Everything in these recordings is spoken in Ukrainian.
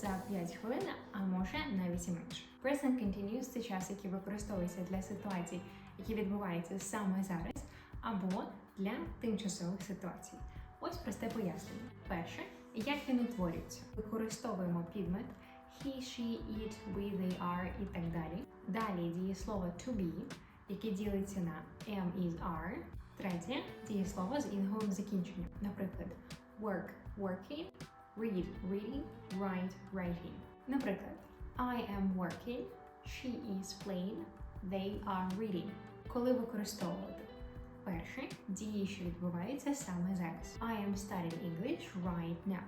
за 5 хвилин, а може навіть і менше. Present continuous – це час, який використовується для ситуацій, які відбуваються саме зараз, або для тимчасових ситуацій. Ось просте пояснення. Перше, як він утворюється. Використовуємо підмет he, she, it, we, they are і так далі. Далі дієслово to be, яке ділиться на am, is, are. Третє дієслово з інговим закінченням. Наприклад, work, working, read, reading, write, writing. Наприклад, I am working, she is playing, they are reading. Коли використовувати? Перше дії, що відбуваються саме зараз. I am studying English right now.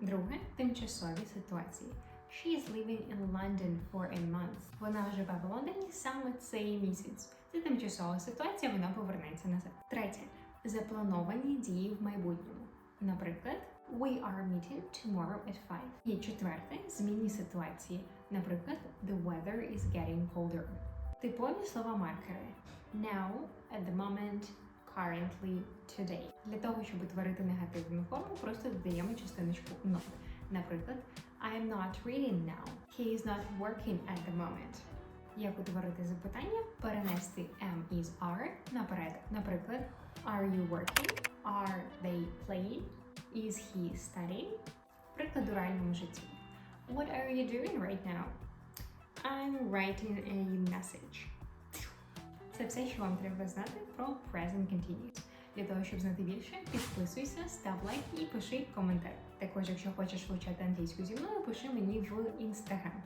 Друге тимчасові ситуації. She is living in London for a month. Вона живе в Лондоні саме цей місяць. Це тимчасова ситуація, вона повернеться назад. Третє заплановані дії в майбутньому. Наприклад, we are meeting tomorrow at 5. І четверте змінні ситуації. Наприклад, the weather is getting colder. Типові слова маркери. Now, at the moment, currently, today. Для того, щоб утворити негативну форму, просто додаємо частиночку not. Наприклад, I am not reading now. He is not working at the moment. Як утворити запитання? Перенести am is are наперед. Наприклад, Are you working? Are they playing? Is he studying? Приклад у реальному житті. What are you doing right now? I'm writing a message. Це все, що вам треба знати про Present Continuous. Для того, щоб знати більше, підписуйся, став лайк і пиши коментар. Також, якщо хочеш вивчати англійську зі мною, пиши мені в інстаграм.